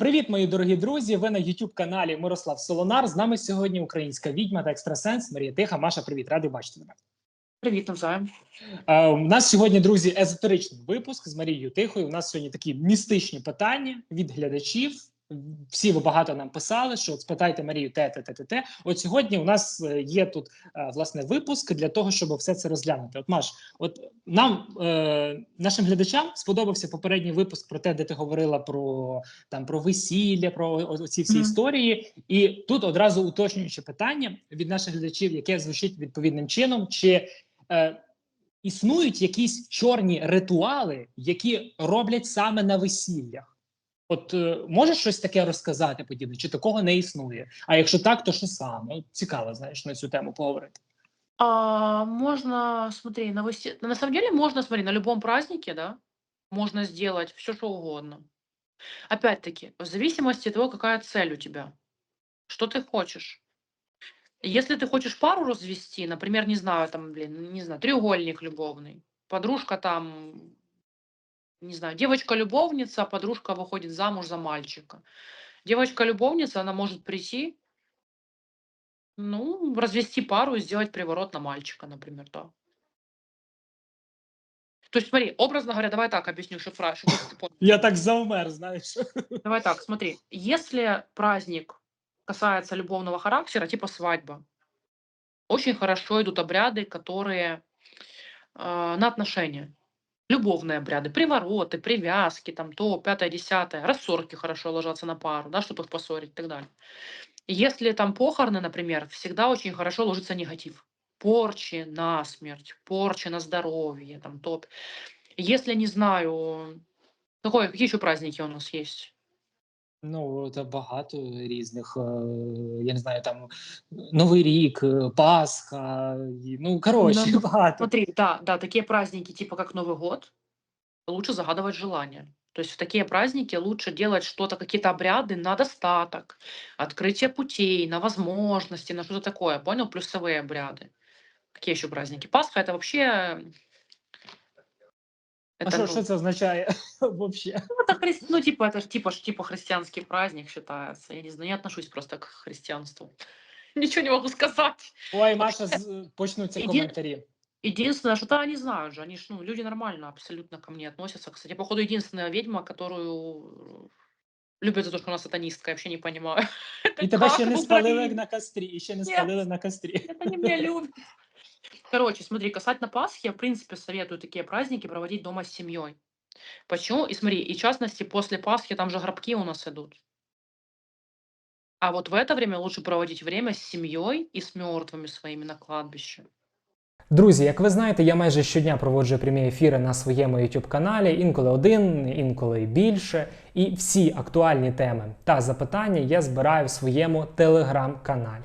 Привіт, мої дорогі друзі! Ви на youtube каналі Мирослав Солонар. З нами сьогодні українська відьма та екстрасенс Марія Тиха. Маша, привіт, радий бачити тебе. Привіт, навзаєм. Е, у нас сьогодні, друзі, езотеричний випуск з Марією Тихою. У нас сьогодні такі містичні питання від глядачів. Всі ви багато нам писали, що от спитайте Марію те, те, те, те, те. От сьогодні у нас е, є тут е, власне випуск для того, щоб все це розглянути. От Маш, от нам е, нашим глядачам сподобався попередній випуск про те, де ти говорила про там про весілля, про ці всі Мгм. історії. І тут одразу уточнююче питання від наших глядачів, яке звучить відповідним чином, чи е, існують якісь чорні ритуали, які роблять саме на весіллях. От е, можеш щось таке розказати подібне, чи такого не існує? А якщо так, то що саме? От Цікаво, знаєш, на цю тему поговорити. А, можно, смотри, на, весе- на самом деле можно, смотри, на любом празднике, да, можно сделать все, что угодно. Опять-таки, в зависимости от того, какая цель у тебя, что ты хочешь. Если ты хочешь пару развести, например, не знаю, там, блин, не знаю, треугольник любовный, подружка там, не знаю, девочка-любовница, а подружка выходит замуж за мальчика. Девочка-любовница, она может прийти, ну, развести пару и сделать приворот на мальчика, например, да. То есть, смотри, образно говоря, давай так объясню, чтобы фра- чтобы ты понял. Я так завмер, знаєш. Давай так, смотри, если праздник касается любовного характера, типа свадьба, очень хорошо идут обряды, которые э, на отношения. Любовные обряды, привороты, привязки, там то, пятое, десятое, рассорки хорошо ложатся на пару, да, чтобы их поссорить и так далее. Если там похороны, например, всегда очень хорошо ложится негатив. Порчи на смерть, порчи на здоровье, там топ. Если не знаю, какой, какие еще праздники у нас есть? Ну, це багато різних. е, Я не знаю, там Новий рік, е, Пасха. і- Ну, коротше, Ну, багато. Смотри, да, да, такие праздники, типа как Новый год, лучше загадывать желание. То есть в такие праздники лучше делать что-то, какие-то обряды на достаток, открытие путей, на возможности, на что-то такое, понял? Плюсовые обряды. Какие еще праздники? Пасха это вообще... А Это, що, ну, що це означає взагалі? ну, это хри- ну, типа, это ж типа, ж- типа христианский праздник считается. Я не знаю, не отношусь просто к христианству. Ничего не могу сказать. Ой, Маша, з- почнуться Іди- коментарі. Единственное, что да, они знают же, они ж, ну, люди нормально абсолютно ко мне относятся. Кстати, походу, единственная ведьма, которую любят за то, что она сатанистка, я вообще не понимаю. Это І тебе ще как не в спалили Украине? на кострі, і ще не Ні. спалили на кострі. Это не меня любят. Короче, смотри, касательно Пасхи, я, в принципе, советую такие праздники проводить дома с семьей. Почему? И смотри, и в частности, после Пасхи там же гробки у нас идут. А вот в это время лучше проводить время с семьей и с мертвыми своими на кладбище. Друзі, як ви знаєте, я майже щодня проводжу прямі ефіри на своєму YouTube каналі, інколи один, інколи більше. І всі актуальні теми та запитання я збираю в своєму телеграм-каналі.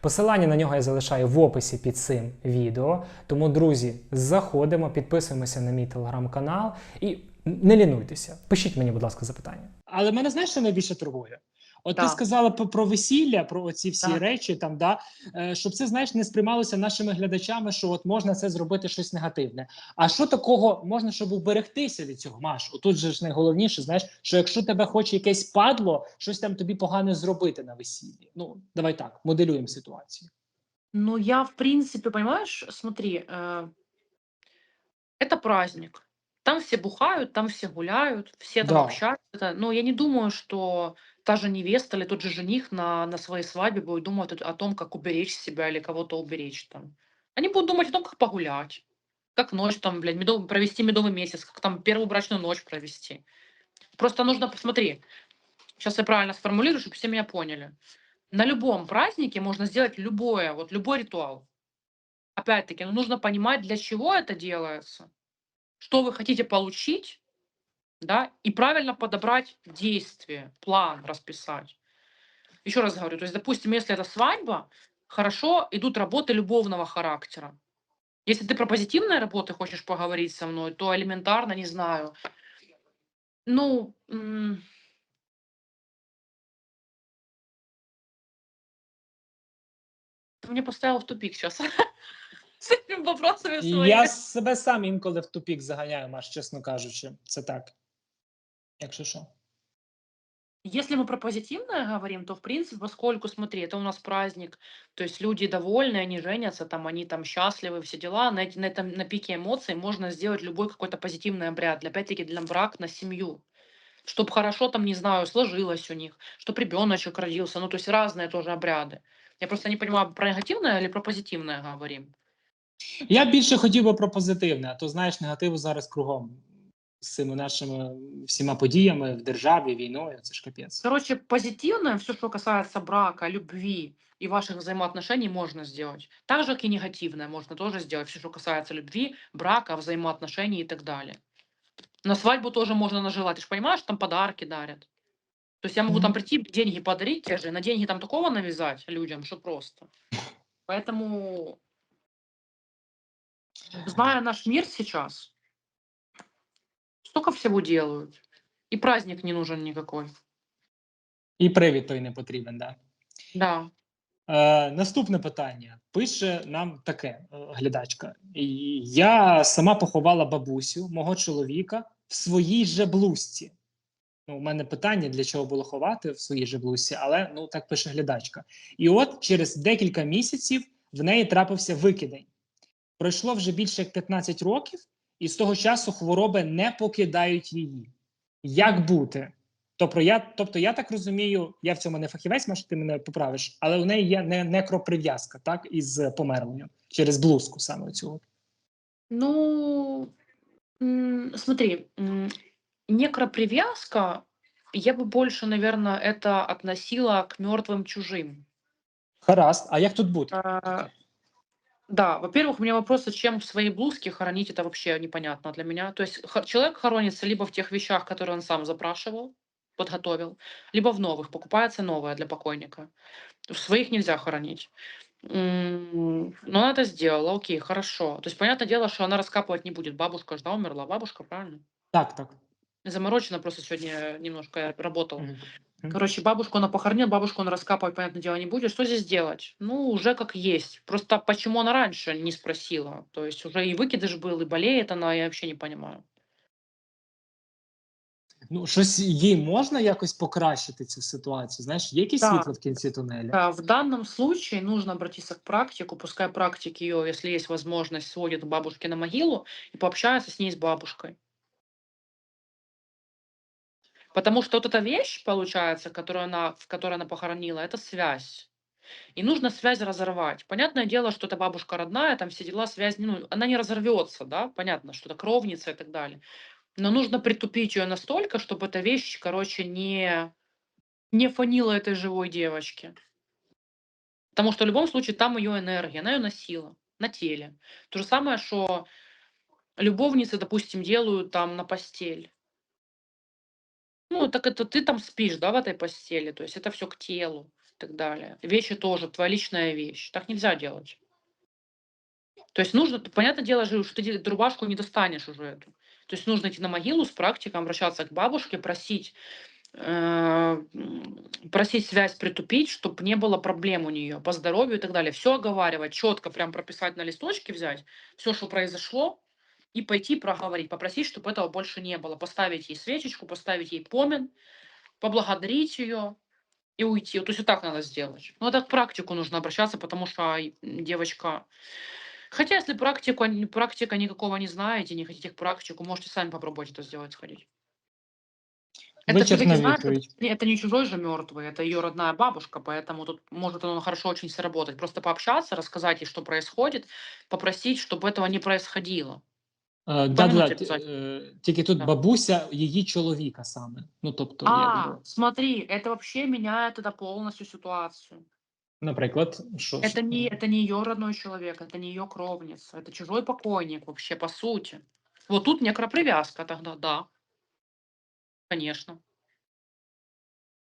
Посилання на нього я залишаю в описі під цим відео. Тому, друзі, заходимо, підписуємося на мій телеграм-канал і не лінуйтеся. Пишіть мені, будь ласка, запитання. Але мене знаєш, що найбільше турбує? От ти Так. сказала про, про весілля, про оці всі Так. речі, там да е, щоб це знаєш не сприймалося нашими глядачами, що от можна це зробити щось негативне. А що такого можна, щоб уберегтися від цього? Маш, отут же ж найголовніше, знаєш, що якщо тебе хоче якесь падло, щось там тобі погане зробити на весіллі. Ну давай так, моделюємо ситуацію. Ну, я, в принципе, понимаешь, смотри, э, это праздник. Там все бухают, там все гуляют, все там Да. общаются. Это- Но я не думаю, что та же невеста или тот же жених на, на своей свадьбе будет думать о том, как уберечь себя или кого-то уберечь там. Они будут думать о том, как погулять, как ночь там, блядь, медов- провести медовый месяц, как там первую брачную ночь провести. Просто нужно, посмотри, сейчас я правильно сформулирую, чтобы все меня поняли. На любом празднике можно сделать любое, вот любой ритуал. Опять-таки, ну, нужно понимать, для чего это делается, что вы хотите получить, да, и правильно подобрать действие, план расписать. Еще раз говорю, то есть, допустим, если это свадьба, хорошо идут работы любовного характера. Если ты про позитивные работы хочешь поговорить со мной, то элементарно, не знаю, ну, м, ты меня поставил в тупик сейчас. С этими вопросами І своими. я себе сам інколи в тупік заганяю, Маш, чесно кажучи, це так. Якщо що. Если мы про позитивное говорим, то в принципе, поскольку, смотри, это у нас праздник, то есть люди довольны, они женятся, там, они там счастливы, все дела, на, эти- на этом, на пике эмоций можно сделать любой какой-то позитивный обряд, для, опять-таки, для брак, на семью. Чтобы хорошо там, не знаю, сложилось у них, чтобы ребеночек родился, ну, то есть разные тоже обряды. Я просто не понимаю, про негативное или про позитивное говорим. Я більше хотів би про позитивне, а то знаєш, негативу зараз кругом з цими нашими всіма подіями в державі, війною. Це ж капець. Короче, позитивное, все, что касается брака, любви и ваших взаимоотношений, можно сделать. Так же, как и негативное можно тоже сделать, все, что касается любви, брака, взаимоотношений и так далее. На свадьбу тоже можно нажелать. Ты же понимаешь, там подарки дарят. То есть я могу там прийти, деньги подарить те же, на деньги там такого навязать людям, что просто. Поэтому, зная наш мир сейчас, столько всего делают. И праздник не нужен никакой. І привід той не потрібен, да. Да. Е, наступне питання. Пише нам таке е, глядачка. Я сама поховала бабусю мого чоловіка в своїй же блузці. Ну, у мене питання, для чого було ховати в своїй же блузці, але ну так пише глядачка. І от через декілька місяців в неї трапився викидень. Пройшло вже більше як 15 років, і з того часу хвороби не покидають її. Як бути? Тобто я, тобто я так розумію, я в цьому не фахівець, може ти мене поправиш, але у неї є не, некроприв'язка, так, із померлою через блузку саме цю. Ну, м, смотри, м, некропривязка, я бы больше, наверное, это относила к мертвым чужим. Гаразд, а як тут бути? А, Да, во-первых, у меня вопрос, зачем в своей блузке хоронить, это вообще непонятно для меня. То есть хо- человек хоронится либо в тех вещах, которые он сам запрашивал, подготовил, либо в новых, покупается новое для покойника. В своих нельзя хоронить. Но она это сделала, окей, хорошо. То есть, понятное дело, что она раскапывать не будет. Бабушка же, да, умерла, бабушка, правильно? Так, так. Заморочена просто сегодня немножко я работала. Мгм. Мгм. Короче, бабушку она похоронила, бабушку он раскапывать, понятное дело, не будет. Что здесь делать? Ну, уже как есть. Просто почему она раньше не спросила? То есть уже и выкидыш был, и болеет она, я вообще не понимаю. Ну, щось їй можна якось покращити цю ситуацію? Знаєш, є якісь Так. світло в кінці тунеля? А, В данном случае нужно обратиться к практику, пускай практик ее, если есть возможность, сводит к бабушке на могилу и пообщается с ней, с бабушкой. Потому что вот эта вещь, получается, которую она, в которой она похоронила, это связь. И нужно связь разорвать. Понятное дело, что это бабушка родная, там все дела, связь, ну, она не разорвется, да, понятно, что это кровница и так далее. Но нужно притупить ее настолько, чтобы эта вещь, короче, не, не фанила этой живой девочки. Потому что в любом случае там ее энергия, она ее носила на теле. То же самое, что любовницы, допустим, делают там на постель. Ну, так это ты там спишь, да, в этой постели. То есть это все к телу и так далее. Вещи тоже, твоя личная вещь. Так нельзя делать. То есть нужно, понятное дело что ты эту рубашку не достанешь уже эту. То есть нужно идти на могилу с практиком, обращаться к бабушке, просить, э, просить связь притупить, чтобы не было проблем у нее по здоровью и так далее. Все оговаривать, четко прям прописать на листочке, взять все, что произошло, и пойти проговорить, попросить, чтобы этого больше не было. Поставить ей свечечку, поставить ей помин, поблагодарить ее и уйти. Вот, То есть вот так надо сделать. Но это к практику нужно обращаться, потому что девочка... Хотя если практику, практика никакого не знаете, не хотите к практику, можете сами попробовать это сделать, сходить. Это всё-таки, знаешь, это не чужой же мертвый, это ее родная бабушка, поэтому тут может оно хорошо очень сработать. Просто пообщаться, рассказать ей, что происходит, попросить, чтобы этого не происходило. Е, да, Упомянуть да, т- обязательно. е, тільки тут Да. бабуся її чоловіка саме. Ну, тобто, А, якби, смотри, это вообще меняет это полностью ситуацию. наприклад, що Это не, это не ее родной человек, это не ее кровница, это чужой покойник вообще, по сути. Вот тут некропривязка тогда, да. Конечно.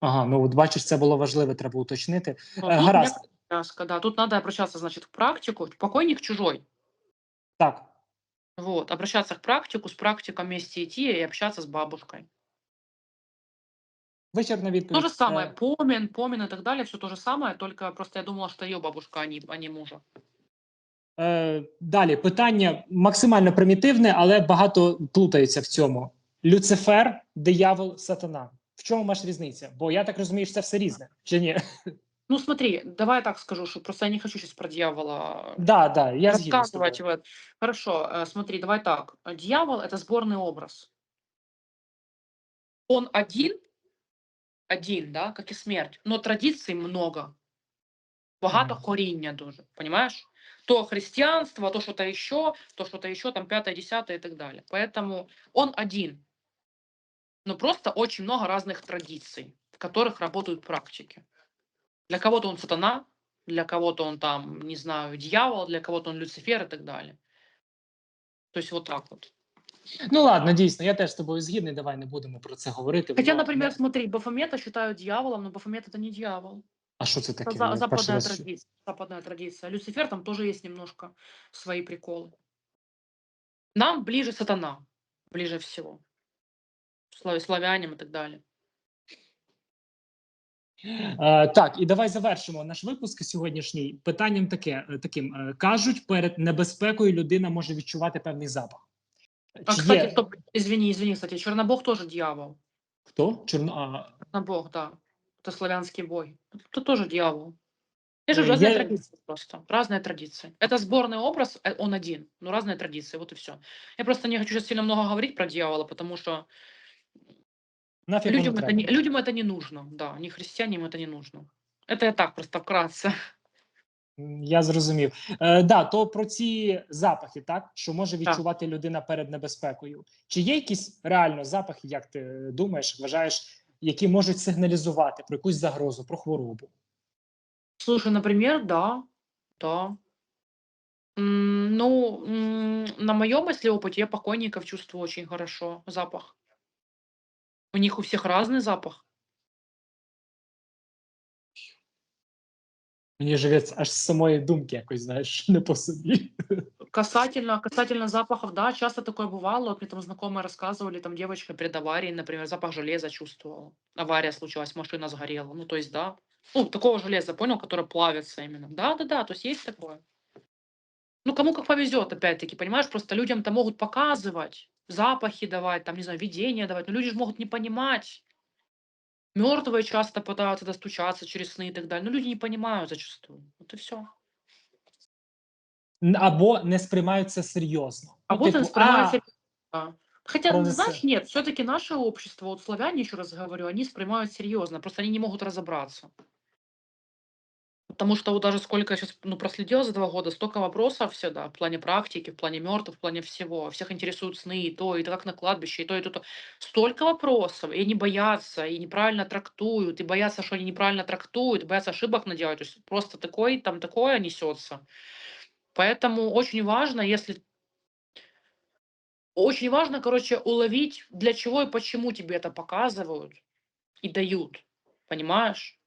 Ага, ну от бачиш, це було важливо, треба уточнити. Но Е, тут гаразд, некропривязка, да. Тут надо обращаться, значит, к практику. Покойник чужой. так. Вот, обращаться к практику, с практиком вместе идти и общаться с бабушкой. То відповідь. же самое, помин, помин и так далее, все то же самое, только просто я думала, что ее бабушка, а не, а не мужа. Е, далі питання максимально примітивне, але багато плутається в цьому. Люцифер, диявол, сатана. В чому маєш різниця? Бо я так розумію, що це все різне. Чи ні? Ну смотри, давай я так скажу, что просто я не хочу сейчас про дьявола Да, да, я з рассказывать. Вот. Хорошо, э, смотри, давай так. Э, Дьявол это сборный образ. Он один, один, да, как и смерть, но традиций много. Багато Мгм. коріння дуже, понимаешь? То христианство, то что-то еще, то что-то еще, там пятое, десятое и так далее. Поэтому он один. Но просто очень много разных традиций, в которых работают практики. Для кого-то он сатана, для кого-то он там, не знаю, дьявол, для кого-то он Люцифер и так далее. То есть вот так вот. Ну ладно, дійсно, я теж з тобою згідний. Давай не будемо про це говорити. Хотя, воно например, не- смотри, Бафомета считают дьяволом, но Бафомет это не дьявол. А що це Это таке? за- Я перший западная раз чую. традиция. Западная традиция. Люцифер там тоже есть немножко свои приколы. Нам ближе сатана, ближе всего. Слав- Славянам и так далее. Е, так, і давай завершимо наш випуск сьогоднішній питанням таке, е, таким. Е, кажуть, перед небезпекою людина може відчувати певний запах. А, Чи кстати, є... стоп, извини, извини, кстати, Чернобог тоже дьявол. Хто? Чорно... А, Чернобог, да. Это славянский бой. Это тоже дьявол. Я же Э, разные я- традиции просто. Разные традиции. Это сборный образ, э, он один. Но разные традиции, вот и все. Я просто не хочу сейчас сильно много говорить про дьявола, потому что нафіг воно людям это, треба? не, людям это не нужно. Да, не христианам это не нужно. Это я так просто вкратце. М, Я зрозумів. Е, да, то про ці запахи, так що може Так. відчувати людина перед небезпекою. Чи є якісь реально запахи, як ти думаєш, вважаєш, які можуть сигналізувати про якусь загрозу, про хворобу? Слушай, например, да, да. М, Ну, м, на моем, если опыте, я покойников чувствую очень хорошо запах. У них у всех разный запах. Мені живеться аж з самої думки якось, знаєш, не по собі. Касательно, касательно запахов, да, часто такое бывало. Вот мне там знакомые рассказывали, там девочка перед аварией, например, запах железа чувствовала. Авария случилась, машина сгорела. Ну, то есть, да. Ну, такого железа, понял, которое плавится именно. Да, да, да, то есть есть такое. Ну, кому как повезет, опять-таки, понимаешь, просто людям-то могут показывать, запахи давать, там, не знаю, видения давать, но люди же могут не понимать. Мертвые часто пытаются достучаться через сны и так далее, но люди не понимают зачастую. Вот и все. Або не сприймають це серйозно. А Ну, вот типу, он спрашивает, «А, да. Хотя, Пронесе. знаешь, нет, все-таки наше общество, вот славяне, еще раз говорю, они сприймают серьезно, просто они не могут разобраться. Потому что вот даже сколько я сейчас ну, проследила за два года, столько вопросов всегда в плане практики, в плане мертвых, в плане всего. Всех интересуют сны, и то, и то, как на кладбище, и то, и то, и то. Столько вопросов, и они боятся, и неправильно трактуют, и боятся, что они неправильно трактуют, и боятся ошибок наделать. То есть просто такой, там такое несется. Поэтому очень важно, если очень важно, короче, уловить, для чего и почему тебе это показывают и дают. Понимаешь?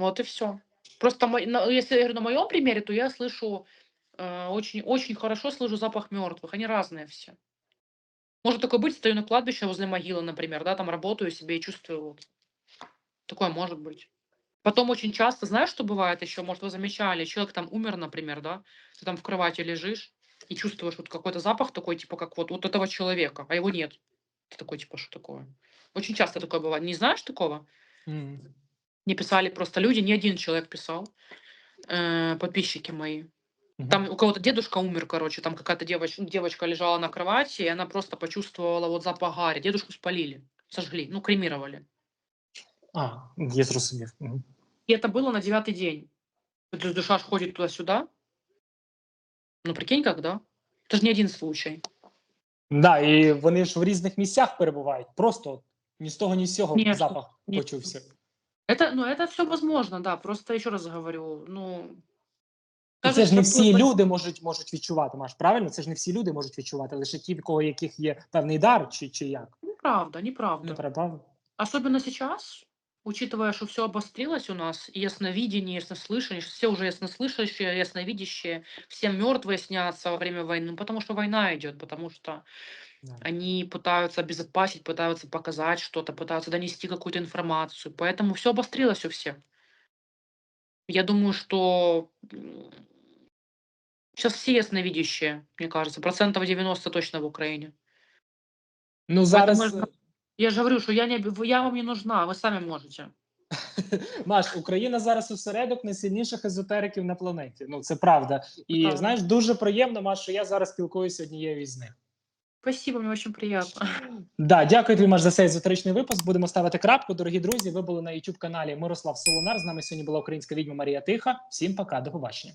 Вот и все. Просто мо- на- если я говорю на моем примере, то я слышу э, очень, очень хорошо слышу запах мертвых. Они разные все. Может такое быть, стою на кладбище возле могилы, например, да, там работаю себе и чувствую вот. Такое может быть. Потом очень часто, знаешь, что бывает еще, может, вы замечали, человек там умер, например, да, ты там в кровати лежишь и чувствуешь вот какой-то запах такой, типа, как вот, вот этого человека, а его нет. Ты такой, типа, что такое? Очень часто такое бывает. Не знаешь такого? м, Мне писали просто люди, не один человек писал, э, подписчики мои. мгм. Там у кого-то дедушка умер, короче, там какая-то девочка, девочка лежала на кровати, и она просто почувствовала вот запах гари. Дедушку спалили, сожгли, ну, кремировали. А, я зрозумів. Мгм. И это было на девятый день. То есть душа ж ходит туда-сюда. Ну, прикинь, как, да? Это же не один случай. Да, і вони ж в різних місцях перебувають. Просто от ні з того, ні з цього Конечно, запах конечно. почувся. Это, ну, это все возможно, да. Просто еще раз говорю, ну... І це кажется, ж не что всі вот- люди можуть, можуть відчувати, Маш, правильно? Це ж не всі люди можуть відчувати, лише ті, в кого яких є певний дар, чи, чи як. Неправда, неправда. Не правда? Особенно сейчас, учитывая, что все обострилось у нас, и ясновидение, яснослышание, все уже яснослышащие, ясновидящие, всем мертвые снятся во время войны, ну, потому что война идет, потому что Да. они пытаются обезопасить, пытаются показать что-то, пытаются донести какую-то информацию, поэтому все обострилось у всех. Я думаю, что сейчас все ясновидящие, мне кажется, процентов 90 точно в Украине. Ну зараз можна- Я же говорю, что я, не, об- я вам не нужна, вы сами можете. Маш, Україна зараз осередок найсильніших езотериків на планеті. Ну це правда. І Правда. знаєш, дуже приємно, Маш, що я зараз спілкуюся однією із них. Спасибо, мне очень приятно. Да, дякую тобі, Маш, за цей езотеричний випуск. Будемо ставити крапку. Дорогі друзі, ви були на youtube каналі Мирослав Солонар. З нами сьогодні була українська відьма Марія Тиха. Всім пока, до побачення.